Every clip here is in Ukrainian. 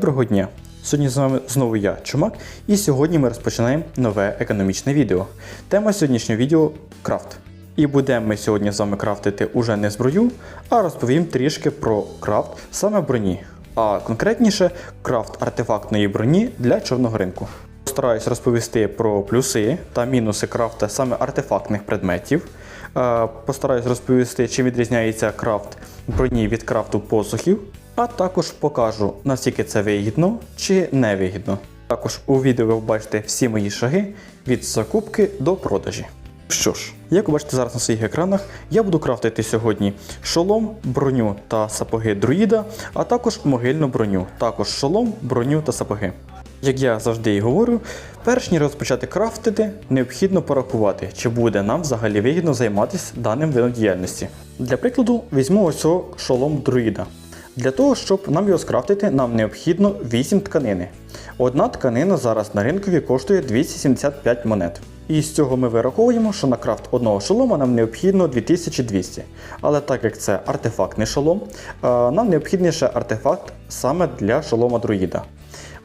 Доброго дня! Сьогодні з вами знову я, Чумак, і сьогодні ми розпочинаємо нове економічне відео. Тема сьогоднішнього відео крафт. І будемо ми сьогодні з вами крафтити уже не зброю, а розповім трішки про крафт саме броні, а конкретніше крафт артефактної броні для чорного ринку. Постараюсь розповісти про плюси та мінуси крафта саме артефактних предметів. Е, Постараюсь розповісти, чим відрізняється крафт броні від крафту посухів, а також покажу, наскільки це вигідно чи не вигідно. Також у відео ви побачите всі мої шаги від закупки до продажі. Що ж, як ви бачите зараз на своїх екранах, я буду крафтити сьогодні шолом, броню та сапоги друїда, а також могильну броню, також шолом, броню та сапоги. Як я завжди і говорю, перш ніж розпочати крафтити, необхідно порахувати, чи буде нам взагалі вигідно займатися даним видом діяльності. Для прикладу, візьму ось цього шолом друїда. Для того, щоб нам його скрафтити, нам необхідно 8 тканини. Одна тканина зараз на ринкові коштує 275 монет. І з цього ми вираховуємо, що на крафт одного шолома нам необхідно 2200. Але так як це артефактний шолом, е, нам необхідний ще артефакт саме для шолома друїда.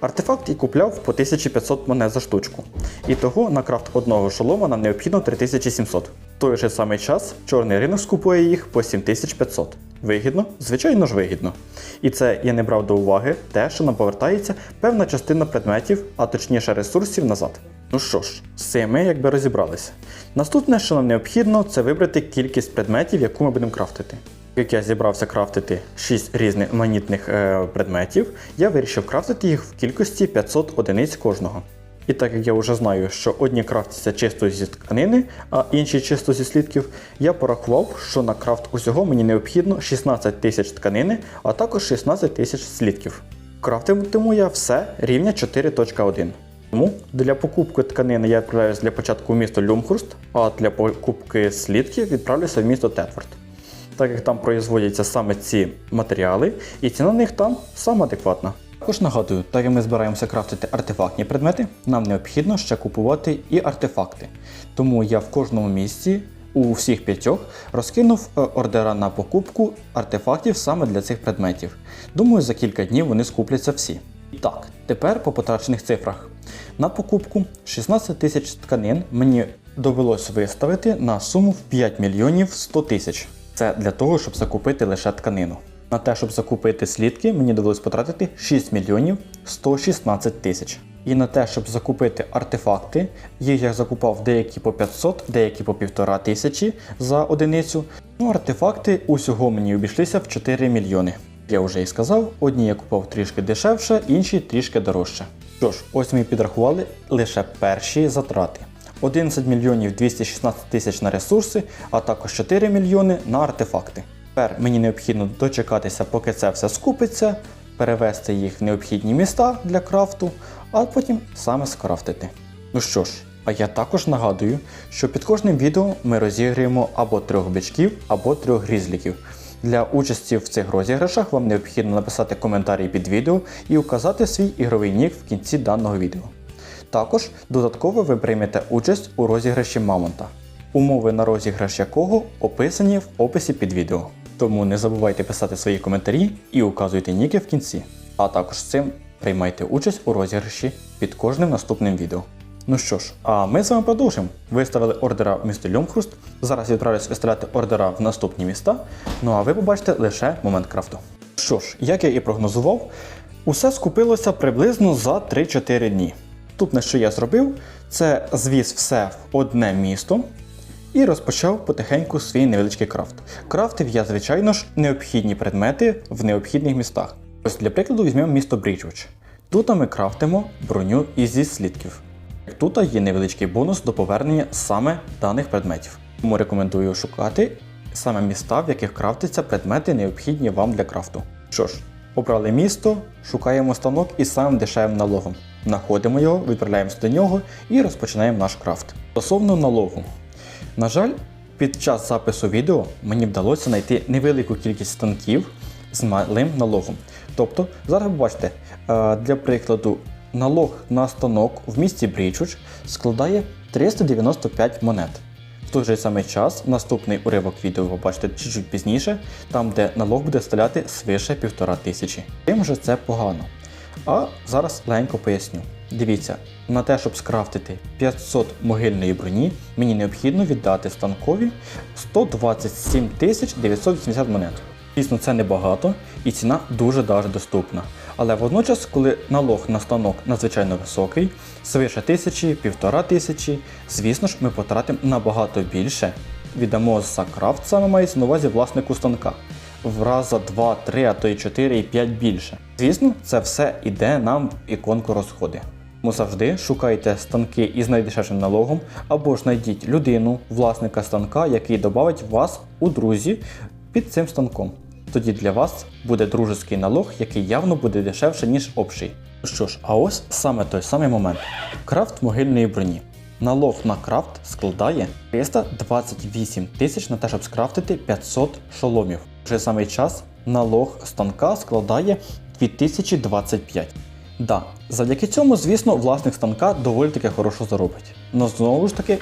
Артефакт і купляв по 1500 монет за штучку. І того на крафт одного шолома нам необхідно 3700. В той же самий час чорний ринок скупує їх по 7500. Вигідно? Звичайно ж вигідно. І це я не брав до уваги те, що нам повертається певна частина предметів, а точніше ресурсів назад. Ну що ж, з цим ми якби розібралися. Наступне, що нам необхідно, це вибрати кількість предметів, яку ми будемо крафтити. Як я зібрався крафтити 6 різних манітних е, предметів, я вирішив крафтити їх в кількості 500 одиниць кожного. І так як я вже знаю, що одні крафтяться чисто зі тканини, а інші чисто зі слідків, я порахував, що на крафт усього мені необхідно 16 тисяч тканини, а також 16 тисяч слідків. Крафтитиму я все рівня 4.1. Тому для покупки тканини я відправляюся для початку в місто Люмхурст, а для покупки слідків відправлюся в місто Тетфорд. Так як там производяться саме ці матеріали, і ціна на них там саме адекватна. Також нагадую, так як ми збираємося крафтити артефактні предмети, нам необхідно ще купувати і артефакти. Тому я в кожному місці у всіх п'ятьох розкинув е, ордера на покупку артефактів саме для цих предметів. Думаю, за кілька днів вони скупляться всі. І так, тепер по потрачених цифрах. На покупку 16 тисяч тканин мені довелось виставити на суму в 5 мільйонів 100 тисяч. Це для того, щоб закупити лише тканину. На те, щоб закупити слідки, мені довелось потратити 6 мільйонів 116 тисяч. І на те, щоб закупити артефакти, їх я закупав деякі по 500, деякі по 1,5 тисячі за одиницю. Ну, артефакти усього мені обійшлися в 4 мільйони. Я вже і сказав, одні я купував трішки дешевше, інші трішки дорожче. Що ж, ось ми підрахували лише перші затрати. 11 мільйонів 216 тисяч на ресурси, а також 4 мільйони на артефакти. Тепер мені необхідно дочекатися, поки це все скупиться, перевести їх в необхідні міста для крафту, а потім саме скрафтити. Ну що ж, а я також нагадую, що під кожним відео ми розіграємо або трьох бичків, або трьох грізліків. Для участі в цих розіграшах вам необхідно написати коментарі під відео і указати свій ігровий нік в кінці даного відео. Також додатково ви приймете участь у розіграші Мамонта, умови на розіграш якого описані в описі під відео. Тому не забувайте писати свої коментарі і указуйте ніки в кінці. А також цим приймайте участь у розіграші під кожним наступним відео. Ну що ж, а ми з вами продовжимо. Виставили ордера в місто Люмхруст. Зараз відправлюсь виставляти ордера в наступні міста. Ну а ви побачите лише момент крафту. Що ж, як я і прогнозував, усе скупилося приблизно за 3-4 дні. Наступне, що я зробив, це звіз все в одне місто і розпочав потихеньку свій невеличкий крафт. Крафтив я, звичайно ж, необхідні предмети в необхідних містах. Ось для прикладу візьмемо місто Бріджвич. Тут ми крафтимо броню із слідків. Тут є невеличкий бонус до повернення саме даних предметів. Тому рекомендую шукати саме міста, в яких крафтяться предмети, необхідні вам для крафту. Що ж, обрали місто, шукаємо станок із самим дешевим налогом. Знаходимо його, відправляємося до нього і розпочинаємо наш крафт. Стосовно налогу. На жаль, під час запису відео мені вдалося знайти невелику кількість станків з малим налогом. Тобто, зараз ви бачите, е, для прикладу, налог на станок в місті Брічуч складає 395 монет. В той же самий час наступний уривок відео ви побачите чуть-чуть пізніше, там де налог буде стріляти свише 1500 тисячі. Тим же це погано. А зараз легенько поясню. Дивіться, на те, щоб скрафтити 500 могильної броні, мені необхідно віддати станкові 127 980 монет. Звісно, це небагато і ціна дуже даже доступна. Але водночас, коли налог на станок надзвичайно високий, свише тисячі, півтора тисячі, звісно ж, ми потратимо набагато більше. Віддамо за крафт, саме мається на увазі власнику станка. В раза 2, 3, а то й 4 і 5 більше. Звісно, це все йде нам в іконку розходи. Тому завжди шукайте станки із найдешевшим налогом, або ж знайдіть людину, власника станка, який додавить вас у друзі під цим станком. Тоді для вас буде дружеский налог, який явно буде дешевше, ніж общий. Що ж, а ось саме той самий момент. Крафт могильної броні. Налог на крафт складає 328 тисяч на те, щоб скрафтити 500 шоломів. Вже самий час налог станка складає 2025. Да, завдяки цьому, звісно, власник станка доволі таки хорошо заробить. Но знову ж таки,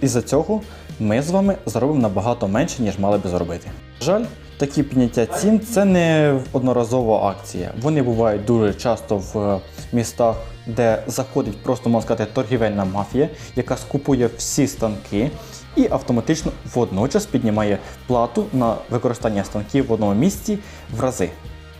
із-за цього ми з вами заробимо набагато менше, ніж мали би заробити. Жаль, такі підняття цін це не одноразова акція. Вони бувають дуже часто в е, містах, де заходить просто можна сказати торгівельна мафія, яка скупує всі станки і автоматично водночас піднімає плату на використання станків в одному місці в рази.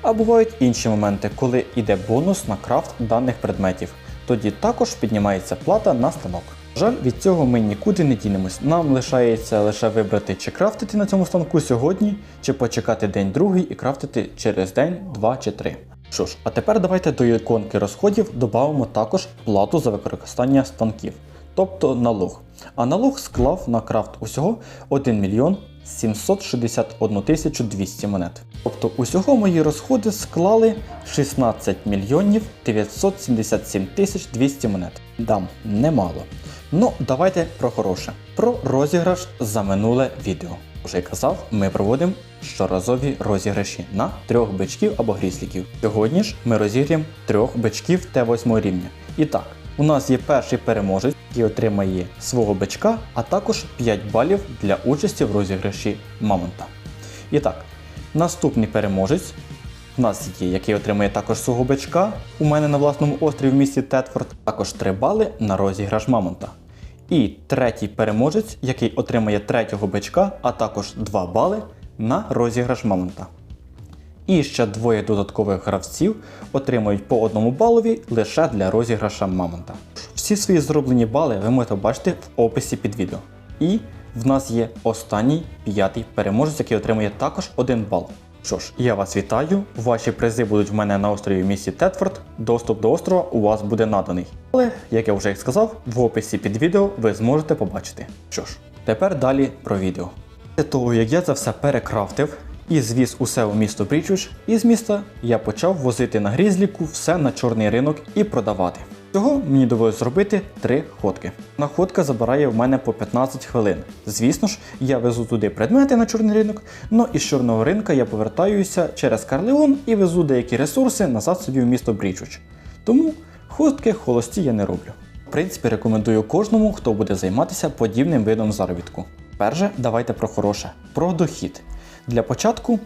А бувають інші моменти, коли йде бонус на крафт даних предметів. Тоді також піднімається плата на станок. Жаль, від цього ми нікуди не дінемось. Нам лишається лише вибрати, чи крафтити на цьому станку сьогодні, чи почекати день другий і крафтити через день, два чи три. Що ж, а тепер давайте до іконки розходів додамо також плату за використання станків, тобто налог. А налог склав на крафт усього 1 мільйон 761 тисячу 200 монет. Тобто усього мої розходи склали 16 мільйонів 977 тисяч 200 монет. Дам немало. Ну, давайте про хороше. Про розіграш за минуле відео. Уже я казав, ми проводимо щоразові розіграші на трьох бичків або грізліків. Сьогодні ж ми розіграємо трьох бичків Т8 рівня. І так, у нас є перший переможець, який отримає свого бичка, а також 5 балів для участі в розіграші Мамонта. І так, наступний переможець у нас є, який отримує також свого бичка у мене на власному острові в місті Тетфорд, також 3 бали на розіграш Мамонта. І третій переможець, який отримує третього бичка, а також 2 бали на розіграш Мамонта. І ще двоє додаткових гравців отримують по одному балові лише для розіграша Мамонта. Всі свої зроблені бали ви можете бачити в описі під відео. І в нас є останній п'ятий переможець, який отримує також один бал. Що ж, я вас вітаю. Ваші призи будуть в мене на острові в місті Тетфорд. Доступ до острова у вас буде наданий. Але, як я вже і сказав, в описі під відео ви зможете побачити. Що ж, тепер далі про відео. Після того, як я це все перекрафтив і звіз усе у місто Брічуш, із міста я почав возити на грізліку все на чорний ринок і продавати. Цього мені довелося зробити три ходки. Одна ходка забирає в мене по 15 хвилин. Звісно ж, я везу туди предмети на чорний ринок, але із чорного ринка я повертаюся через Карлеон і везу деякі ресурси назад собі в місто Брічуч. Тому ходки холості я не роблю. В принципі, рекомендую кожному, хто буде займатися подібним видом заробітку. Перше, давайте про хороше, про дохід. Для початку,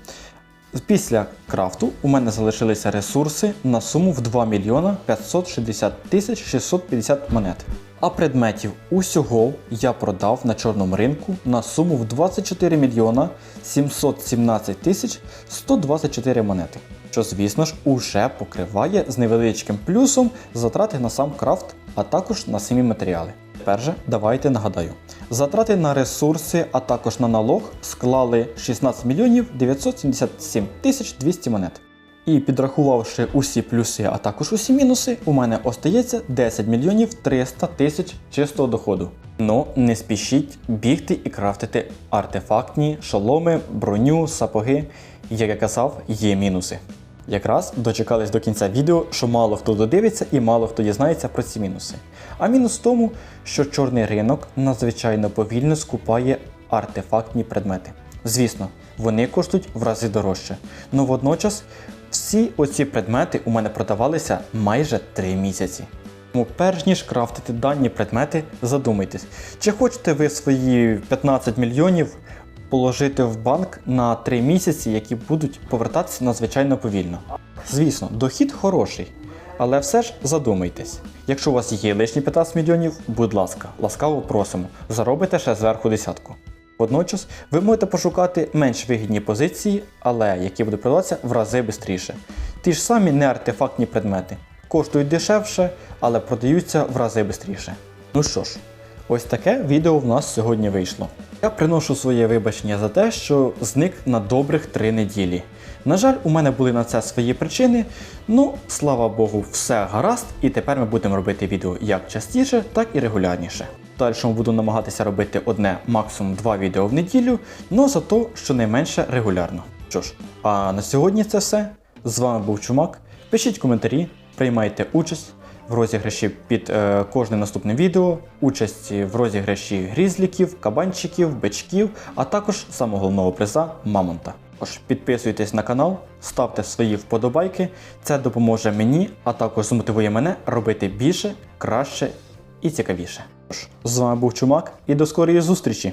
після крафту у мене залишилися ресурси на суму в 2 мільйона 560 тисяч 650 монет. А предметів усього я продав на чорному ринку на суму в 24 мільйона 717 тисяч 124 монети. Що, звісно ж, уже покриває з невеличким плюсом затрати на сам крафт, а також на самі матеріали. Тепер же давайте нагадаю. Затрати на ресурси, а також на налог склали 16 мільйонів 977 тисяч 200 монет. І підрахувавши усі плюси, а також усі мінуси, у мене остається 10 мільйонів 300 тисяч чистого доходу. Ну, не спішіть бігти і крафтити артефактні шоломи, броню, сапоги. Як я казав, є мінуси. Якраз дочекались до кінця відео, що мало хто додивиться і мало хто дізнається про ці мінуси. А мінус в тому, що чорний ринок надзвичайно повільно скупає артефактні предмети. Звісно, вони коштують в рази дорожче. але водночас всі оці предмети у мене продавалися майже 3 місяці. Тому перш ніж крафтити дані предмети, задумайтесь, чи хочете ви свої 15 мільйонів положити в банк на 3 місяці, які будуть повертатися надзвичайно повільно. Звісно, дохід хороший, Але все ж задумайтесь. Якщо у вас є лишні 15 мільйонів, будь ласка, ласкаво просимо, заробите ще зверху десятку. Водночас ви можете пошукати менш вигідні позиції, але які будуть продаватися в рази швидше. Ті ж самі неартефактні предмети. Коштують дешевше, але продаються в рази швидше. Ну що ж, ось таке відео в нас сьогодні вийшло. Я приношу своє вибачення за те, що зник на добрих три неділі. На жаль, у мене були на це свої причини, ну слава Богу, все гаразд, і тепер ми будемо робити відео як частіше, так і регулярніше. Дальшому буду намагатися робити одне, максимум два відео в неділю, але зато щонайменше регулярно. Що ж, а на сьогодні це все. З вами був Чумак. Пишіть коментарі, приймайте участь в розіграші під е, кожним наступним відео, участь в розіграші грізліків, кабанчиків, бичків, а також самого головного приза Мамонта. Тож підписуйтесь на канал, ставте свої вподобайки. Це допоможе мені, а також змотивує мене робити більше, краще і цікавіше. Тож, з вами був Чумак і до скорої зустрічі!